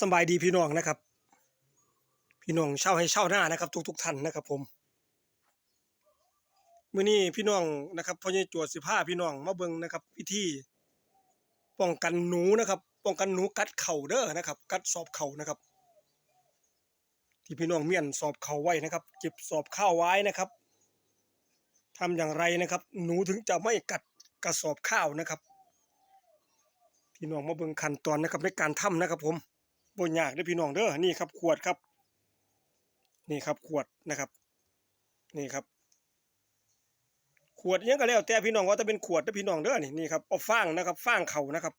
สบายดีพี่น้องนะครับ พี่น้องเช่าให้เช่าหน้านะครับ ทุกๆท่านนะครับ ผมเมื้อนี้พี่น้องนะครับพ่อใหญ่จวดสิพาพี่น้องมาเบิ่งนะครับวิธีป้องกันหนูนะครับ ป้องกันหนูกัดเข่าเด้อนะครับ กัดสอบเข่านะครับ ที่พี่น้องเมียนสอบเข่าไว้นะครับเก็บสอบข้าวไว้นะครับทำอย่างไรนะครับ หนูถึงจะไม่กัดกระสอบข้าวนะครับพี่น้องมาเบิ่งขั้นตอนนะครับในการทำนะครับผม บ่ยากเด้อพี่น้องเด้อนี่ครับขวดครับ นี่ครับขวดนะครับ นี่ครับ ขวดยังก็แล้วแต่พี่น้องว่าจะเป็นขวดเด้อพี่น้องเด้อนี่นี่ครับเอาฟางนะครับฟางเขานะครับ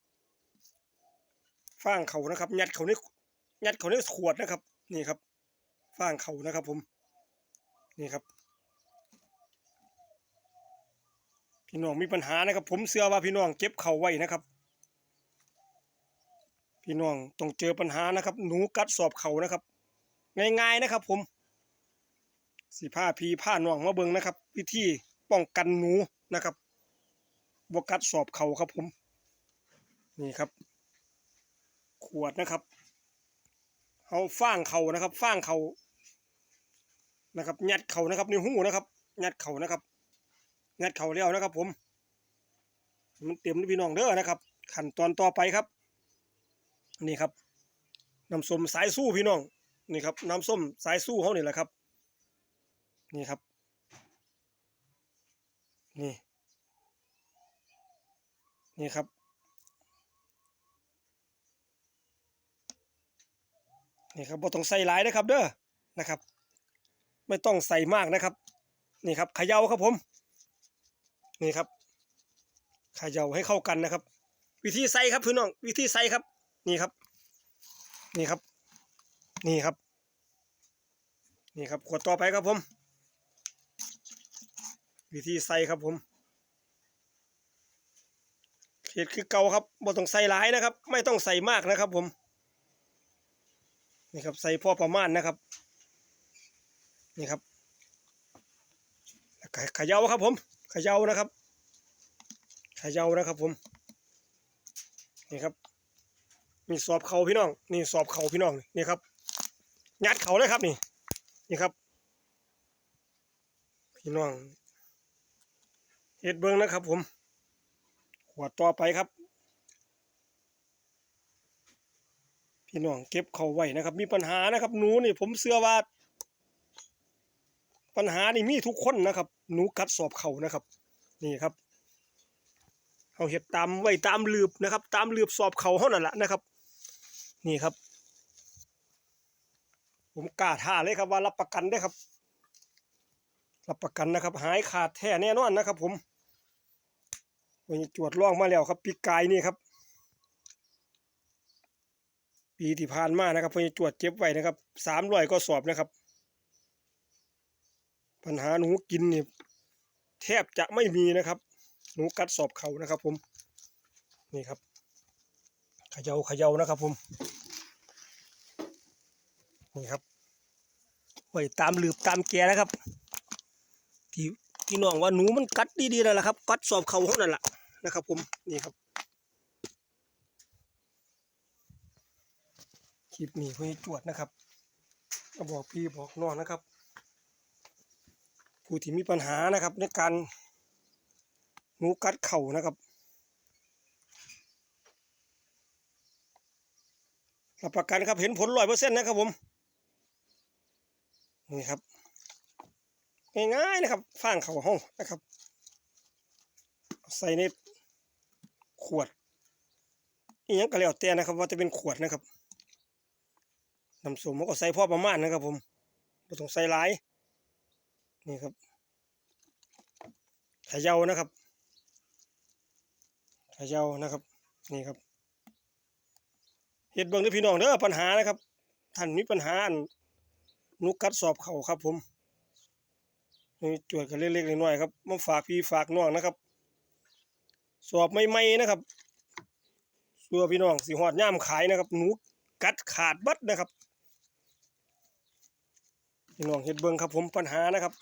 ฟางเขานะครับ ยัดเขาในยัดเขาในขวดนะครับ นี่ครับฟางเขานะครับ ผม นี่ครับพี่น้องมีปัญหานะครับ ผมเชื่อว่าพี่น้องเก็บเข่าไว้นะครับ พี่น้องต้องเจอปัญหานะครับ หนูกัดสอบเขานะครับ ง่ายๆนะครับ ผมสีผ้าพีผ้าน้องมาเบิงนะครับ วิธีป้องกันหนูนะครับบวกัดสอบเขาครับผม นี่ครับ ขวดนะครับเอาฟ้างเขานะครับฟ้างเขานะครับยัดเขานะครับในหูนะครับยัดเขานะครับยัดเขาแล้วนะครับ ผม มันเต็มพี่น้องเด้อนะครับ ขั้นตอนต่อไปครับ นี่ครับน้ำส้มสายสู้พี่น้องนี่ครับน้ำส้มสายสู้เขานี่แหละครับ นี่ครับ นี่ นี่ครับ นี่ครับบ่ต้องใส่หลายนะครับเด้อนะครับ ไม่ต้องใส่มากนะครับ นี่ครับขย่าครับผม นี่ครับขย่าให้เข้ากันนะครับ วิธีใส่ครับพี่น้อง วิธีใส่ครับ นี่ครับ นี่ครับ นี่ครับ นี่ครับ ขวดต่อไปครับผม วิธีใส่ครับผมเห็ดคือเก่าครับบ่ต้องใส่หลายนะครับ ไม่ต้องใส่มากนะครับผม นี่ครับใส่พอประมาณนะครับ นี่ครับแล้วก็เขย่าครับผมขย่านะครับขย่านะครับผม นี่ครับ นี่สอบเขาพี่น้อง นี่สอบเขาพี่น้องนี่ครับยัดเขาเลยครับนี่ นี่ครับ พี่น้องเฮ็ดเบิ้งนะครับ ผมขวดต่อไปครับ พี่น้องเก็บเขาไว้นะครับ มีปัญหานะครับ หนูนี่ผมเชื่อว่า ปัญหานี่มีทุกคนนะครับ หนูกัดสอบเขานะครับ นี่ครับเอาเห็ดตามไว้ตามลืบนะครับ ตามลืบสอบเขาเท่านั้นแหละนะครับ นี่ครับ ผมกล้าท่าเลยครับว่ารับประกันได้ครับ รับประกันนะครับ หายขาดแท้แน่นอนนะครับ ผมวันนี้จวดล่องมาแล้วครับ ปีกายนี่ครับ ปีที่ผ่านมานะครับวันนี้จวดเจ็บไว้นะครับสามร้อยก็สอบนะครับ ปัญหาหนูกินเนี่ยแทบจะไม่มีนะครับ หนูกัดสอบเขานะครับ ผมนี่ครับ ขยาเขยานะครับผมนี่ครับไว้ตามหลืบตามแกนะครับ ที่พี่น้องว่าหนูมันกัดดีๆนั่นแหละครับ กัดสอบเขาเท่านั้นแหละนะครับ ผมนี่ครับคลิปนี้เพื่อจวดนะครับบอกพี่บอกน้องนะครับ ผู้ที่มีปัญหานะครับในการหนูกัดเข่านะครับ รับประกันครับเห็นผลร้อยเปอร์เซ็นต์นะครับผมนี่ครับง่ายๆนะครับฟางเข่าห้องนะครับ ใส่ในขวดอีกอย่างก็แล้วแต่นะครับ ว่าจะเป็นขวดนะครับน้ำส้มมันก็ใส่พอประมาณนะครับ ผมไม่ต้องใส่หลายนี่ครับเขยานะครับเขยานะครับ นี่ครับ เห็ดเบิ่งเด้วยพี่น้องเด้อปัญหานะครับท่านมีปัญหาอันนุกัดสอบเข่าครับผมนี่จวดกันเล็กๆน้อยๆครับมาฝากพี่ฝากน้องนะครับ สอบใหม่ๆนะครับสัวพี่น้องสีหอดย่ามขายนะครับหนูกัดขาดบัดนะครับพี่น้องเห็ดเบิ่งครับผมปัญหานะครับ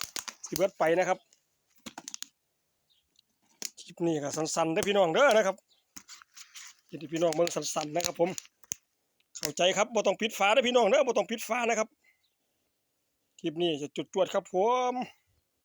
สิเบิดไปนะครับคลิปนี้ก็สั้นๆได้พี่น้องเด้อนะครับเห็นพี่น้องเบิ่งสั้นๆนะครับผม เข้าใจครับบ่ต้องปิดฝาเด้พี่น้องเด้อบ่ต้องปิดฝานะครับคลิปนี้จะจุดจวดครับผม